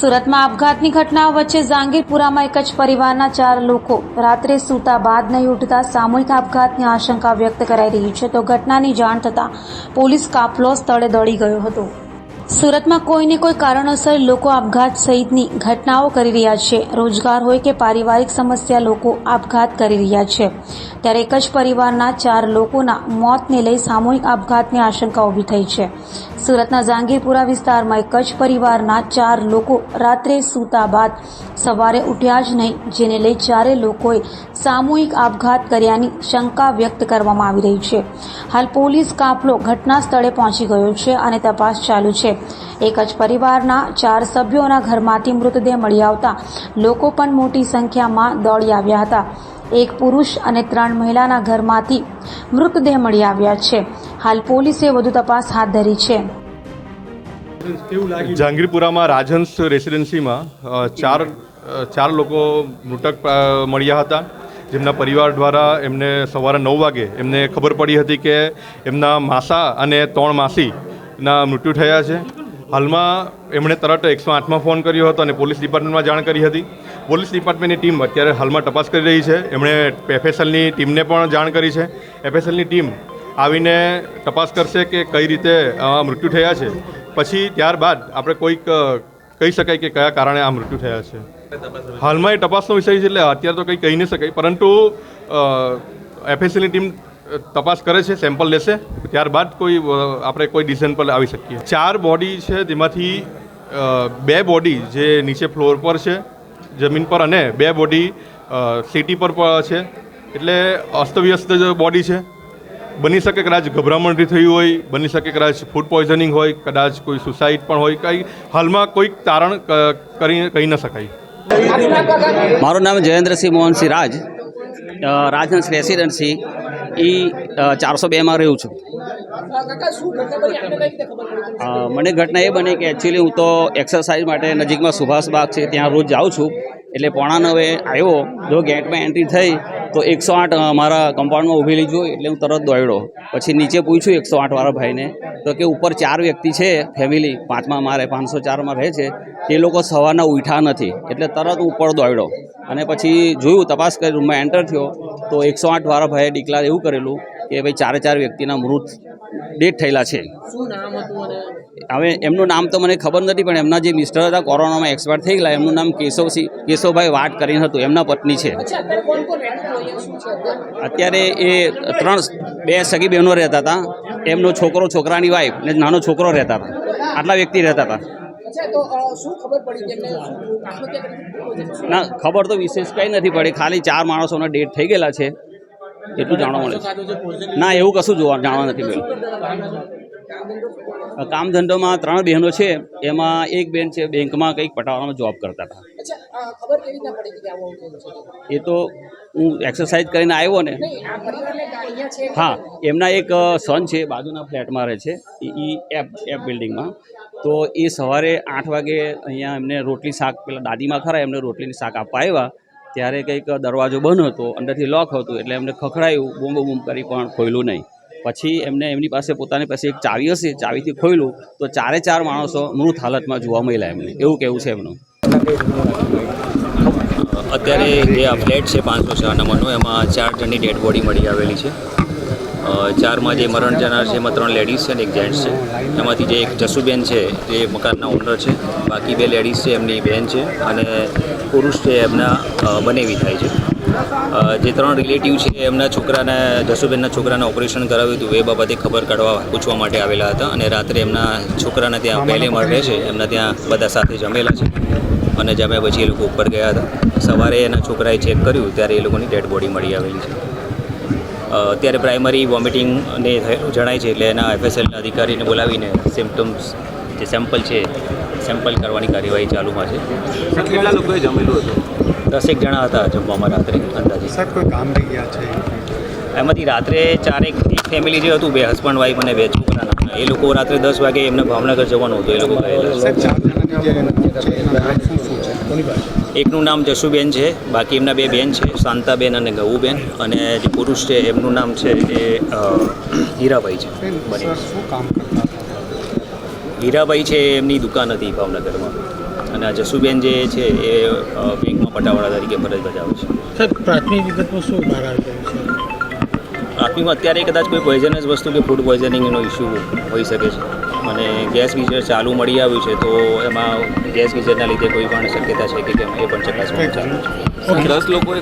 સુરતમાં આપઘાતની ઘટના વચ્ચે જાંગીરપુરામાં એક જ પરિવારના ચાર લોકો રાત્રે સૂતા બાદ નહીં ઉઠતા સામૂહિક આપઘાતની આશંકા વ્યક્ત કરાઈ રહી છે. તો ઘટનાની જાણ થતાં પોલીસ કાફલો સ્થળે દોડી ગયો હતો. સુરતમાં કોઈને કોઈ કારણોસર લોકો આપઘાત સહિતની ઘટનાઓ કરી રહ્યા છે. રોજગાર હોય કે પારિવારિક સમસ્યા, લોકો આપઘાત કરી રહ્યા છે. ત્યારે એક જ પરિવારના ચાર લોકોના મોતને લઈ સામૂહિક આપઘાતની આશંકા ઊભી થઈ છે. સુરતના જાંગીરપુરા વિસ્તારમાં એક કચ્છ પરિવારના ચાર લોકો રાત્રે સૂતા બાદ સવારે ઉઠ્યા જ નહીં, જેને લઈ ચારે લોકોએ સામૂહિક આપઘાત કર્યાની શંકા વ્યક્ત કરવામાં આવી રહી છે. હાલ પોલીસ કાફલો ઘટના સ્થળે પહોંચી ગયો છે અને તપાસ ચાલુ છે. એક જ પરિવારના ચાર સભ્યોના ઘરમાંથી મૃતદેહ મળી આવતા લોકો પણ મોટી સંખ્યામાં દોડી આવ્યા હતા. એક પુરુષ અને ત્રણ મહિલાના ઘરમાંથી મૃતદેહ મળી આવ્યા છે. હાલ પોલીસે વધુ તપાસ હાથ ધરી છે. જાંગીરપુરામાં રાજહંસ રેસિડેન્સીમાં ચાર ચાર લોકો મૃતક મળ્યા હતા. જેમના પરિવાર દ્વારા એમને સવારે નવ વાગે એમને ખબર પડી હતી કે એમના માસા અને ત્રણ માસીના મૃત્યુ થયા છે. હાલમાં એમણે તરત એકસો આઠમાં ફોન કર્યો હતો અને પોલીસ ડિપાર્ટમેન્ટમાં જાણ કરી હતી. પોલીસ ડિપાર્ટમેન્ટની ટીમ અત્યારે હાલમાં તપાસ કરી રહી છે. એમણે એફએસએલની ટીમને પણ જાણ કરી છે. એફએસએલની ટીમ આવીને તપાસ કરશે કે કઈ રીતે મૃત્યુ થયા છે. પછી ત્યારબાદ આપણે કોઈક કહી શકાય કે કયા કારણે આ મૃત્યુ થયા છે. હાલમાં એ તપાસનો વિષય છે એટલે અત્યારે તો કંઈ કહી નહીં શકાય. પરંતુ એફએસસીની ટીમ તપાસ કરે છે, સેમ્પલ લેશે. ત્યારબાદ કોઈ આપણે કોઈ ડિસિઝન પર આવી શકીએ. ચાર બોડી છે, તેમાંથી બે બોડી જે નીચે ફ્લોર પર છે, જમીન પર અને બે બોડી સિટી પર છે. એટલે અસ્તવ્યસ્ત બોડી છે. બની શકે કદાચ ગભરામણથી થયું હોય, બની શકે કદાચ ફૂડ પોઈઝનિંગ હોય, કદાચ કોઈ સુસાઇડ પણ હોય, કંઈ હાલમાં કોઈક તારણ કરી, કહી ન શકાય. મારું નામ જયેન્દ્રસિંહ મોહનસિંહ રાજ. રાજહંસ રેસિડેન્સી એ ચારસો બેમાં રહું છું. મને ઘટના એ બની કે એકચ્યુઅલી હું તો એક્સરસાઇઝ માટે નજીકમાં સુભાષબાગ છે, ત્યાં રોજ જાઉં છું. એટલે પોણા નવે આવ્યો. જો ગેટમાં એન્ટ્રી થઈ તો એકસો આઠ મારા કમ્પાઉન્ડમાં ઊભેલી જોઈ એટલે હું તરત દોડ્યો. પછી નીચે પૂછ્યું એકસો આઠવાળા ભાઈને, તો કે ઉપર ચાર વ્યક્તિ છે ફેમિલી પાંચમાં મારે, પાંચસો ચારમાં રહે છે, તે લોકો સવારના ઉઠા નથી, એટલે તરત ઉપર દોડ્યો. અને પછી જોયું, તપાસ કરી, રૂમમાં એન્ટર થયો, તો એકસો આઠ વાળા ભાઈએ ડિક્લાર એવું કરેલું કે ભાઈ ચારે ચાર વ્યક્તિના મૃત ડેટ થયેલા છે. હવે એમનું નામ તો મને ખબર નથી પણ એમના જે મિસ્ટર હતા કોરોનામાં એક્સપાયર થઈ ગયા એમનું નામ કેશવસિંહ કેશવભાઈ વાટ કરીને હતું એમના પત્ની છે. અત્યારે એ ત્રણ બે સગી બહેનો રહેતા હતા. એમનો છોકરો છોકરાની વાઈફ ને નાનો છોકરો રહેતા હતા. આટલા વ્યક્તિ રહેતા હતા. ના ખબર તો વિશેષ કંઈ નથી પડી. ખાલી ચાર માણસોના ડેટ થઈ ગયેલા છે. એટલું જાણવા મળે છે. ના એવું કશું જોવા જાણવા નથી મળ્યું. કામ ધંધોમાં ત્રણ બહેનો છે એમાં એક બેન છે બેંકમાં કંઈક પટાવવાનો જોબ કરતા હતા. એ તો હું એક્સરસાઇઝ કરીને આવ્યો ને. હા એમના એક સન છે બાજુના ફ્લેટમાં રહે છે એ એપ એપ બિલ્ડિંગમાં તો એ સવારે આઠ વાગે અહીંયા એમને રોટલી શાક પેલા દાદીમાં ખરા એમને રોટલીની શાક આપવા આવ્યા. ત્યારે કંઈક દરવાજો બંધ હતો અંદરથી લોક હતું એટલે એમને ખખડાયું બૂમ બૂમ કરી પણ ખોલ્યું નહીં. પછી એમને એમની પાસે પોતાની પાસે એક ચાવી હશે, ચાવીથી ખોલ્યું તો ચારે ચાર માણસો મૃત હાલતમાં જોવા મળ્યા એમને. એવું કેવું છે એમનું? અત્યારે જે આ ફ્લેટ છે પાંચસો છ નંબરનો, એમાં ચાર જણની ડેડ બોડી મળી આવેલી છે. ચારમાં જે મરણ જનાર છે, એમાં ત્રણ લેડીઝ છે અને એક જેન્ટ્સ છે. એમાંથી જે એક જસુબેન છે જે મકાનના ઓનર છે. બાકી બે લેડીઝ છે, એમની બહેન છે. અને પુરુષ છે એમના બને બનેવી થાય છે. જે ત્રણ રિલેટિવ છે એમના છોકરાને જસુબેનના છોકરાને ઓપરેશન કરાવ્યું હતું એ બાબતે ખબર કાઢવા પૂછવા માટે આવેલા હતા અને રાત્રે એમના છોકરાને ત્યાં પહેલે મળે છે એમના ત્યાં બધા સાથે જમેલા છે અને જમ્યા પછી એ લોકો ઉપર ગયા હતા. સવારે એના છોકરાએ ચેક કર્યું ત્યારે એ લોકોની ડેડ બોડી મળી આવેલી છે. અત્યારે પ્રાઇમરી વોમિટિંગ ને જણાય છે એટલે એના એફએસએલના અધિકારીને બોલાવીને સિમ્પટમ્સ જે સેમ્પલ છે સેમ્પલ કરવાની કાર્યવાહી ચાલુમાં છે. કેટલા લોકોએ જમેલું હતું? દસેક જણા હતા જમવામાં રાત્રે અંદાજે. સાહેબ કોઈ કામ થઈ ગયા છે? એમાંથી રાત્રે ચારેક ફેમિલી જે હતું બે હસબન્ડ વાઈફ અને બે છોકરાના. એ લોકો રાત્રે દસ વાગે એમને ભાવનગર જવાનું હતું. એ લોકો એકનું નામ જશુબેન છે બાકી એમના બે બેન છે શાંતાબેન અને ગૌબેન અને જે પુરુષ છે એમનું નામ છે એ હીરાભાઈ છે. બને. સર હીરાભાઈ છે એમની દુકાન હતી ભાવનગરમાં. અને આ જસુબેન જે છે એ બેંકમાં પટાવાળા તરીકે ફરજ બજાવે છે. સાહેબ પ્રાથમિક વિગતમાં શું બહાર છે? પ્રાથમિકમાં અત્યારે કદાચ કોઈ પોઈઝનસ વસ્તુ કે ફૂડ પોઈઝનિંગનો ઇસ્યુ હોઈ શકે છે. અને ગેસ ગીઝર ચાલુ મળી આવ્યું છે તો એમાં ગેસ ગીઝરના લીધે કોઈ પણ શક્યતા છે કે કેમ એ પણ ચકાસવાનું ચાલુ છે? દસ લોકોએ